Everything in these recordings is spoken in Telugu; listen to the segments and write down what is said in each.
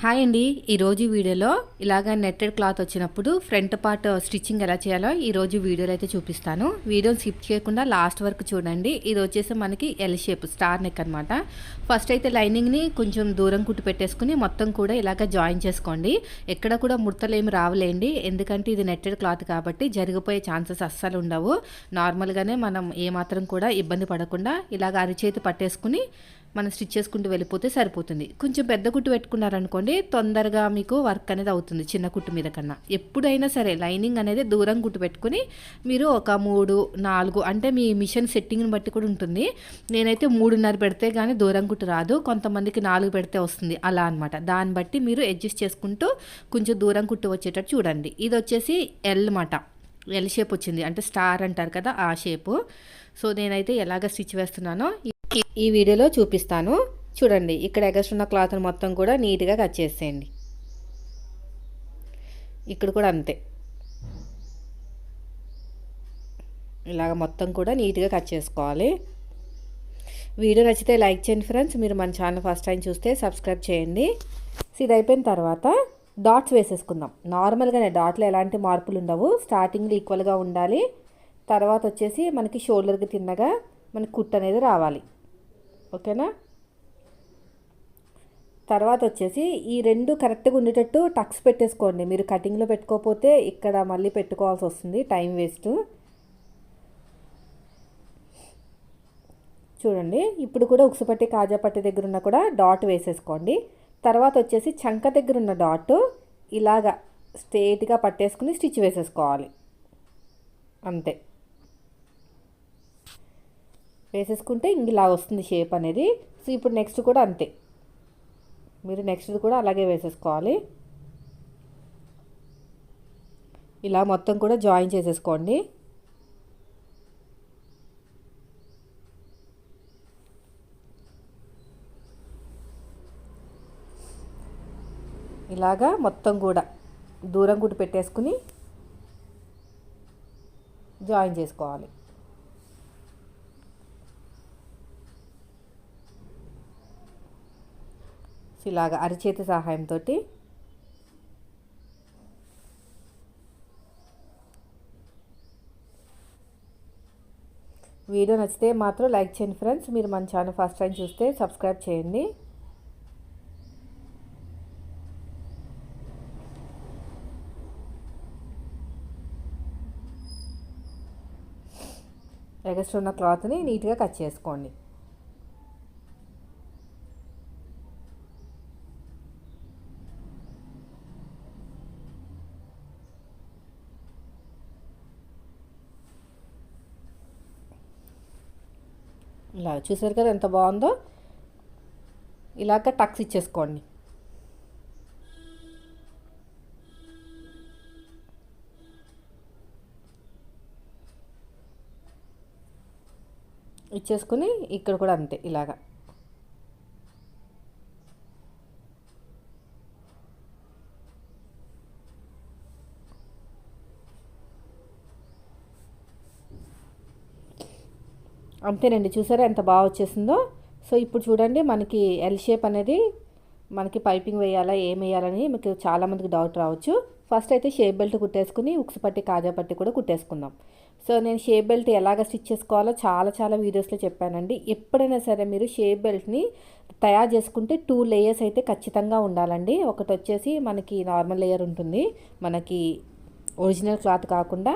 హాయ్ అండి. ఈరోజు వీడియోలో ఇలాగ నెట్టెడ్ క్లాత్ వచ్చినప్పుడు ఫ్రంట్ పార్ట్ స్టిచ్చింగ్ ఎలా చేయాలో ఈరోజు వీడియోలో అయితే చూపిస్తాను. వీడియోని స్కిప్ చేయకుండా లాస్ట్ వరకు చూడండి. ఇది వచ్చేసి మనకి ఎల్ షేప్ స్టార్ నెక్ అనమాట ఫస్ట్ అయితే లైనింగ్ని కొంచెం దూరం కుట్టు పెట్టేసుకుని మొత్తం కూడా ఇలాగ జాయిన్ చేసుకోండి. ఎక్కడ కూడా ముడతలు ఏమి రావలేండి. ఎందుకంటే ఇది నెట్టెడ్ క్లాత్ కాబట్టి జరిగిపోయే ఛాన్సెస్ అస్సలు ఉండవు. నార్మల్గానే మనం ఏమాత్రం కూడా ఇబ్బంది పడకుండా ఇలాగ అరిచేతి పట్టేసుకుని మనం స్టిచ్ చేసుకుంటూ వెళ్ళిపోతే సరిపోతుంది. కొంచెం పెద్ద కుట్టు పెట్టుకున్నారనుకోండి తొందరగా మీకు వర్క్ అనేది అవుతుంది చిన్న కుట్టు మీద కన్నా. ఎప్పుడైనా సరే లైనింగ్ అనేది దూరం కుట్టు పెట్టుకుని మీరు ఒక మూడు నాలుగు అంటే మీ మిషన్ సెట్టింగ్ని బట్టి కూడా ఉంటుంది. నేనైతే మూడున్నర పెడితే కానీ దూరం కుట్టు రాదు కొంతమందికి నాలుగు పెడితే వస్తుంది. అలా అనమాట దాన్ని బట్టి మీరు అడ్జస్ట్ చేసుకుంటూ కొంచెం దూరం కుట్టు వచ్చేటట్టు చూడండి. ఇది వచ్చేసి ఎల్ మాట ఎల్ షేప్ వచ్చింది. అంటే స్టార్ అంటారు కదా ఆ షేపు సో నేనైతే ఎలాగ స్టిచ్ వేస్తున్నానో ఈ వీడియోలో చూపిస్తాను. చూడండి ఇక్కడ ఎగస్ట్రున్న క్లాత్ని మొత్తం కూడా నీట్గా కట్ చేసేయండి. ఇక్కడ కూడా అంతే. ఇలాగ మొత్తం కూడా నీట్గా కట్ చేసుకోవాలి. వీడియో నచ్చితే లైక్ చేయండి ఫ్రెండ్స్. మీరు మన ఛానల్ ఫస్ట్ టైం చూస్తే సబ్స్క్రైబ్ చేయండి. సో ఇది అయిపోయిన తర్వాత డాట్స్ వేసేసుకుందాం. నార్మల్గానే డాట్లో ఎలాంటి మార్పులు ఉండవు. స్టార్టింగ్లో ఈక్వల్గా ఉండాలి. తర్వాత వచ్చేసి మనకి షోల్డర్కి తిన్నగా మనకి కుట్ అనేది రావాలి. ఓకేనా? తర్వాత వచ్చేసి ఈ రెండు కరెక్ట్గా ఉండేటట్టు టక్స్ పెట్టేసుకోండి. మీరు కటింగ్లో పెట్టుకోకపోతే ఇక్కడ మళ్ళీ పెట్టుకోవాల్సి వస్తుంది టైం వేస్ట్ చూడండి ఇప్పుడు కూడా ఉక్సుపట్టి కాజాపట్టి దగ్గర ఉన్న కూడా డాట్ వేసేసుకోండి. తర్వాత వచ్చేసి చంక దగ్గర ఉన్న డాట్ ఇలాగా స్ట్రేట్గా పట్టేసుకుని స్టిచ్ వేసేసుకోవాలి. అంతే. వేసేసుకుంటే ఇలా వస్తుంది షేప్ అనేది. సో ఇప్పుడు నెక్స్ట్ కూడా అంతే. మీరు నెక్స్ట్ కూడా అలాగే వేసేసుకోవాలి. ఇలా మొత్తం కూడా జాయిన్ చేసేసుకోండి. ఇలాగా మొత్తం కూడా దూరం కూడా పెట్టేసుకుని జాయిన్ చేసుకోవాలి. ఇలాగ అరిచేతి సహాయంతో వీడియో నచ్చితే మాత్రం లైక్ చేయండి ఫ్రెండ్స్. మీరు మన ఛానల్ ఫస్ట్ టైం చూస్తే సబ్స్క్రైబ్ చేయండి. ఎగస్ట్ ఉన్న క్లాత్ని నీట్గా కట్ చేసుకోండి. ఇలా చూసారు కదా ఎంత బాగుందో? ఇలాగ టక్స్ ఇచ్చేసుకోండి. ఇచ్చేసుకుని ఇక్కడ కూడా అంతే ఇలాగా. అంతేనండి. చూసారా ఎంత బాగా వచ్చేసిందో? సో ఇప్పుడు చూడండి మనకి ఎల్ షేప్ అనేది మనకి పైపింగ్ వేయాలా ఏం వేయాలని మీకు చాలామందికి డౌట్ రావచ్చు. ఫస్ట్ అయితే షేప్ బెల్ట్ కుట్టేసుకుని ఉక్స్ పట్టి కాజా పట్టి కూడా కుట్టేసుకుందాం. సో నేను షేప్ బెల్ట్ ఎలాగ స్టిచ్ చేసుకోవాలో చాలా చాలా వీడియోస్లో చెప్పానండి. ఎప్పుడైనా సరే మీరు షేప్ బెల్ట్ని తయారు చేసుకుంటే టూ లేయర్స్ అయితే ఖచ్చితంగా ఉండాలండి. ఒకటి వచ్చేసి మనకి నార్మల్ లేయర్ ఉంటుంది. మనకి ఒరిజినల్ క్లాత్ కాకుండా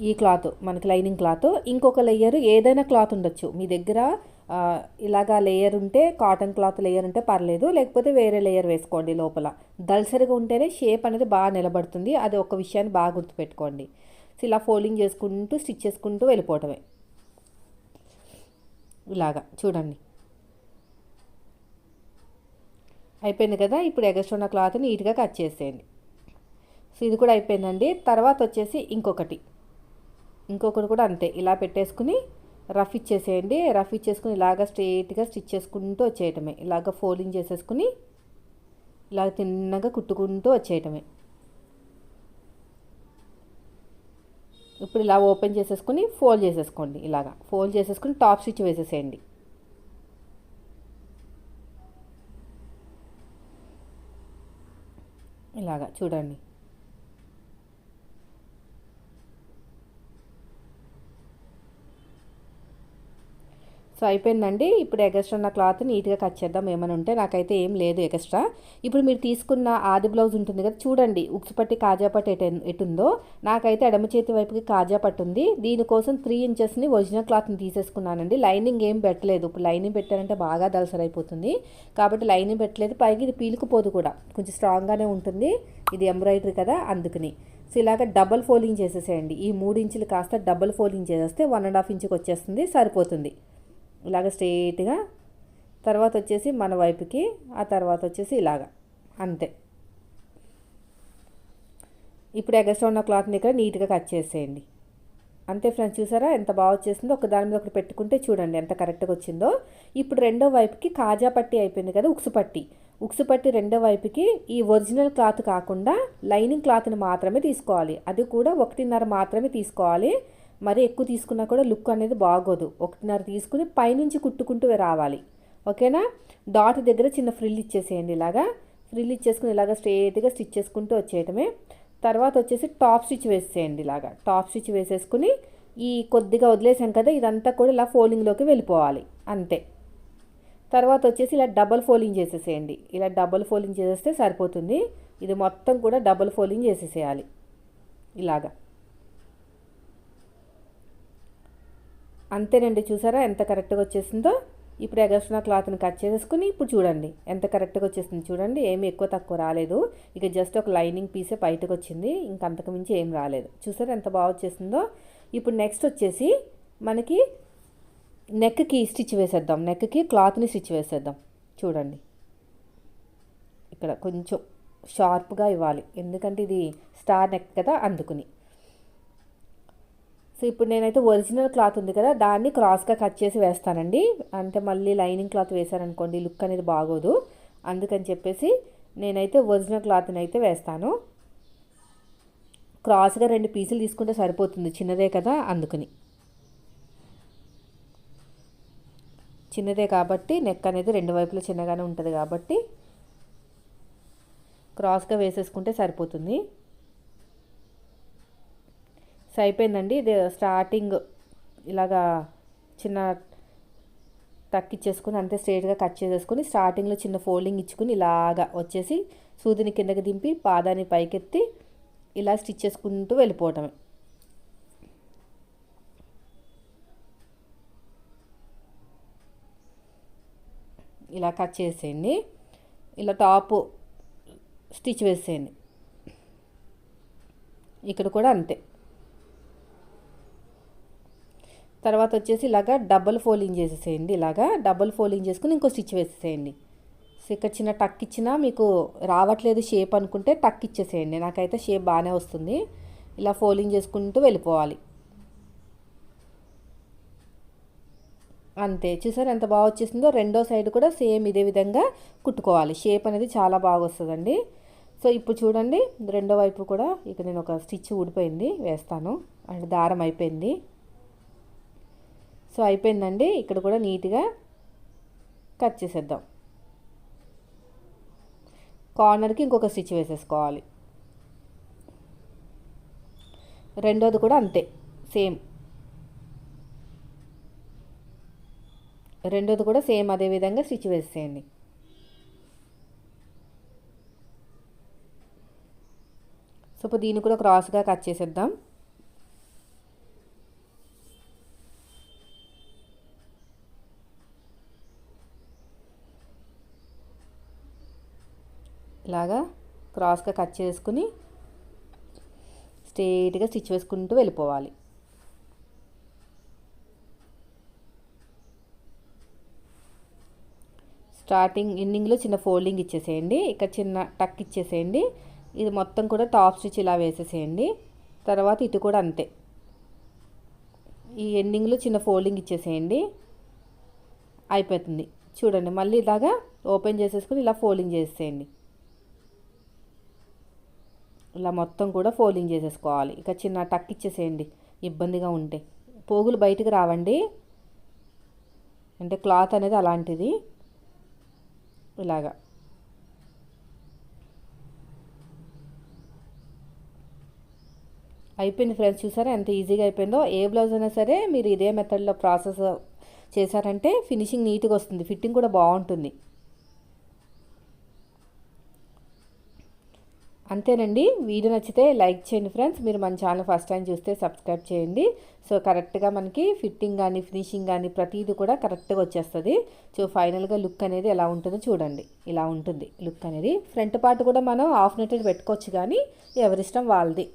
ఈ క్లాత్ మనకి లైనింగ్ క్లాత్. ఇంకొక లేయర్ ఏదైనా క్లాత్ ఉండొచ్చు. మీ దగ్గర ఇలాగా లేయర్ ఉంటే కాటన్ క్లాత్ లేయర్ ఉంటే పర్లేదు. లేకపోతే వేరే లేయర్ వేసుకోండి లోపల. దల్సరిగా ఉంటేనే షేప్ అనేది బాగా నిలబడుతుంది. అది ఒక విషయాన్ని బాగా గుర్తుపెట్టుకోండి. సో ఇలా ఫోల్డింగ్ చేసుకుంటూ స్టిచ్ చేసుకుంటూ వెళ్ళిపోవటమే. ఇలాగా చూడండి. అయిపోయింది కదా? ఇప్పుడు ఎగస్ట్రా ఉన్న క్లాత్ నీట్గా కట్ చేసేయండి. సో ఇది కూడా అయిపోయిందండి. తర్వాత వచ్చేసి ఇంకొకటి. ఇంకొకటి కూడా అంతే. ఇలా పెట్టేసుకుని రఫ్ ఇచ్చేసేయండి. రఫ్ ఇచ్చేసుకుని ఇలాగ స్ట్రైట్గా స్టిచ్ చేసుకుంటూ వచ్చేయటమే. ఇలాగ ఫోల్డింగ్ చేసేసుకుని ఇలాగ తిన్నగా కుట్టుకుంటూ వచ్చేయటమే. ఇప్పుడు ఇలా ఓపెన్ చేసేసుకుని ఫోల్డ్ చేసేసుకోండి ఇలాగా. ఫోల్డ్ చేసేసుకుని టాప్ స్టిచ్ వేసేసేయండి. ఇలాగా చూడండి. అయిపోయిందండి. ఇప్పుడు ఎగస్ట్రా ఉన్న క్లాత్ నీట్గా కట్ చేద్దాం ఏమైనా ఉంటే నాకైతే ఏం లేదు ఎగస్ట్రా. ఇప్పుడు మీరు తీసుకున్న ఆది బ్లౌజ్ ఉంటుంది కదా చూడండి ఉక్స్ పట్టి కాజా ఎటు ఎటుందో. నాకైతే ఎడమ చేతి వైపుకి కాజా పట్టు ఉంది. దీనికోసం త్రీ ఇంచెస్ని ఒరిజినల్ క్లాత్ని తీసేసుకున్నానండి. లైనింగ్ ఏం పెట్టలేదు. ఇప్పుడు లైనింగ్ పెట్టారంటే బాగా దలసరైపోతుంది కాబట్టి లైనింగ్ పెట్టలేదు. పైకి ఇది పీలుకుపోదు కూడా. కొంచెం స్ట్రాంగ్గానే ఉంటుంది. ఇది ఎంబ్రాయిడరీ కదా అందుకని. సో ఇలాగ డబల్ ఫోల్డింగ్ చేసేసేయండి. ఈ మూడు ఇంచులు కాస్త డబల్ ఫోల్డింగ్ చేసేస్తే వన్ అండ్ హాఫ్ ఇంచుకి వచ్చేస్తుంది సరిపోతుంది. ఇలాగ స్ట్రైట్గా తర్వాత వచ్చేసి మన వైపుకి ఆ తర్వాత వచ్చేసి ఇలాగ. అంతే. ఇప్పుడు ఎగస్ట్రా ఉన్న క్లాత్ని ఇక్కడ నీట్గా కట్ చేసేయండి. అంతే ఫ్రెండ్స్ చూసారా? ఎంత బాగా వచ్చేసిందో ఒక దాని మీద ఒకటి పెట్టుకుంటే చూడండి ఎంత కరెక్ట్గా వచ్చిందో. ఇప్పుడు రెండో వైపుకి కాజా పట్టి అయిపోయింది కదా ఉక్సు పట్టి. ఉక్సు పట్టి రెండో వైపుకి ఈ ఒరిజినల్ క్లాత్ కాకుండా లైనింగ్ క్లాత్ని మాత్రమే తీసుకోవాలి. అది కూడా ఒకటిన్నర మాత్రమే తీసుకోవాలి. మరి ఎక్కువ తీసుకున్నా కూడా లుక్ అనేది బాగోదు. ఒకటిన్నర తీసుకుని పైనుంచి కుట్టుకుంటూ రావాలి. ఓకేనా? డాట్ దగ్గర చిన్న ఫ్రిల్ ఇచ్చేసేయండి ఇలాగా. ఫ్రిల్ ఇచ్చేసుకుని ఇలాగా స్ట్రేట్గా స్టిచ్ చేసుకుంటూ వచ్చేయటమే. తర్వాత వచ్చేసి టాప్ స్టిచ్ వేసేయండి ఇలాగా. టాప్ స్టిచ్ వేసేసుకుని ఈ కొద్దిగా వదిలేసాం కదా ఇదంతా కూడా ఇలా ఫోల్డింగ్లోకి వెళ్ళిపోవాలి. అంతే. తర్వాత వచ్చేసి ఇలా డబల్ ఫోల్డింగ్ చేసేసేయండి. ఇలా డబల్ ఫోల్డింగ్ చేసేస్తే సరిపోతుంది. ఇది మొత్తం కూడా డబల్ ఫోల్డింగ్ చేసేసేయాలి. ఇలాగా. అంతేనండి చూసారా? ఎంత కరెక్ట్గా వచ్చేసిందో? ఇప్పుడు ఎగస్ట్రా క్లాత్ని కట్ చేసుకుని ఇప్పుడు చూడండి. ఎంత కరెక్ట్గా వచ్చేసింది చూడండి. ఏమి ఎక్కువ తక్కువ రాలేదు. ఇక జస్ట్ ఒక లైనింగ్ పీసే బయటకు వచ్చింది. ఇంకంతకు మించి ఏం రాలేదు. చూసారా ఎంత బాగా వచ్చేసిందో? ఇప్పుడు నెక్స్ట్ వచ్చేసి మనకి నెక్కి స్టిచ్ వేసేద్దాం. నెక్కి క్లాత్ని స్టిచ్ వేసేద్దాం. చూడండి. ఇక్కడ కొంచెం షార్ప్గా ఇవ్వాలి. ఎందుకంటే ఇది స్టార్ నెక్ కదా అందుకుని. సో ఇప్పుడు నేనైతే ఒరిజినల్ క్లాత్ ఉంది కదా దాన్ని క్రాస్గా కట్ చేసి వేస్తానండి. అంటే మళ్ళీ లైనింగ్ క్లాత్ వేశారనుకోండి లుక్ అనేది బాగోదు. అందుకని చెప్పేసి నేనైతే ఒరిజినల్ క్లాత్ని అయితే వేస్తాను. క్రాస్గా రెండు పీసులు తీసుకుంటే సరిపోతుంది చిన్నదే కదా అందుకని. చిన్నదే కాబట్టి నెక్ అనేది రెండు వైపులా చిన్నగానే ఉంటుంది కాబట్టి క్రాస్గా వేసేసుకుంటే సరిపోతుంది. సో అయిపోయిందండి. ఇది స్టార్టింగ్ ఇలాగా చిన్న టక్ ఇచ్చేసుకుని అంతే స్ట్రేట్గా కట్ చేసేసుకొని స్టార్టింగ్లో చిన్న ఫోల్డింగ్ ఇచ్చుకుని ఇలాగా వచ్చేసి సూదిని కిందకి దింపి పాదాన్ని పైకెత్తి ఇలా స్టిచ్ చేసుకుంటూ వెళ్ళిపోవటమే. ఇలా కట్ చేసేయండి. ఇలా టాప్ స్టిచ్ వేసేయండి. ఇక్కడ కూడా అంతే. తర్వాత వచ్చేసి ఇలాగా డబల్ ఫోల్డింగ్ చేసేసేయండి. ఇలాగా డబల్ ఫోల్డింగ్ చేసుకుని ఇంకో స్టిచ్ వేసేసేయండి. సో ఇక్కడ చిన్న టక్ ఇచ్చినా మీకు రావట్లేదు షేప్ అనుకుంటే టక్ ఇచ్చేసేయండి. నాకైతే షేప్ బాగానే వస్తుంది. ఇలా ఫోల్డింగ్ చేసుకుంటూ వెళ్ళిపోవాలి. అంతే. చూసారు ఎంత బాగా వచ్చేసిందో? రెండో సైడ్ కూడా సేమ్ ఇదే విధంగా కుట్టుకోవాలి. షేప్ అనేది చాలా బాగా వస్తుందండి. సో ఇప్పుడు చూడండి. రెండో వైపు కూడా ఇక నేను ఒక స్టిచ్ ఊడిపోయింది. వేస్తాను. అంటే దారం అయిపోయింది. సో అయిపోయిందండి. ఇక్కడ కూడా నీట్గా కట్ చేసేద్దాం. కార్నర్కి ఇంకొక స్టిచ్ వేసేసుకోవాలి. రెండోది కూడా అంతే సేమ్. రెండోది కూడా సేమ్ అదే విధంగా స్టిచ్ వేసేయండి. సో ఇప్పుడు దీన్ని కూడా క్రాస్గా కట్ చేసేద్దాం ఇలాగా క్రాస్గా కట్ చేసుకుని స్ట్రేట్గా స్టిచ్ వేసుకుంటూ వెళ్ళిపోవాలి. స్టార్టింగ్ ఎండింగ్లో చిన్న ఫోల్డింగ్ ఇచ్చేసేయండి. ఇక్కడ చిన్న టక్ ఇచ్చేసేయండి. ఇది మొత్తం కూడా టాప్ స్టిచ్ ఇలా వేసేసేయండి. తర్వాత ఇటు కూడా అంతే. ఈ ఎండింగ్లో చిన్న ఫోల్డింగ్ ఇచ్చేసేయండి. అయిపోతుంది. చూడండి మళ్ళీ ఇలాగా ఓపెన్ చేసేసుకుని ఇలా ఫోల్డింగ్ చేసేయండి ఇలా మొత్తం కూడా ఫోల్డింగ్ చేసేసుకోవాలి. ఇక చిన్న టక్ ఇచ్చేసేయండి. ఇబ్బందిగా ఉంటే. పోగులు బయటకు రావండి. అంటే క్లాత్ అనేది అలాంటిది. ఇలాగా. అయిపోయింది ఫ్రెండ్స్. చూసారా ఎంత ఈజీగా అయిపోయిందో? ఏ బ్లౌజ్ అయినా సరే మీరు ఇదే మెథడ్లో ప్రాసెస్ చేశారంటే ఫినిషింగ్ నీట్గా వస్తుంది. ఫిట్టింగ్ కూడా బాగుంటుంది. అంతేనండి. వీడియో నచ్చితే లైక్ చేయండి ఫ్రెండ్స్. మీరు మన ఛానల్ ఫస్ట్ టైం చూస్తే సబ్స్క్రైబ్ చేయండి. సో కరెక్ట్గా మనకి ఫిట్టింగ్ కానీ ఫినిషింగ్ కానీ ప్రతిదీ కూడా కరెక్ట్గా వచ్చేస్తుంది. సో ఫైనల్గా లుక్ అనేది ఎలా ఉంటుందో చూడండి. ఇలా ఉంటుంది లుక్ అనేది. ఫ్రంట్ పార్ట్ కూడా మనం హాఫ్ నెట్టెడ్ పెట్టుకోవచ్చు కానీ ఎవరిష్టం వాళ్ళది.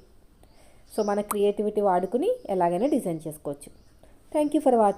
సో మన క్రియేటివిటీ వాడుకుని ఎలాగైనా డిజైన్ చేసుకోవచ్చు. Thank you for watching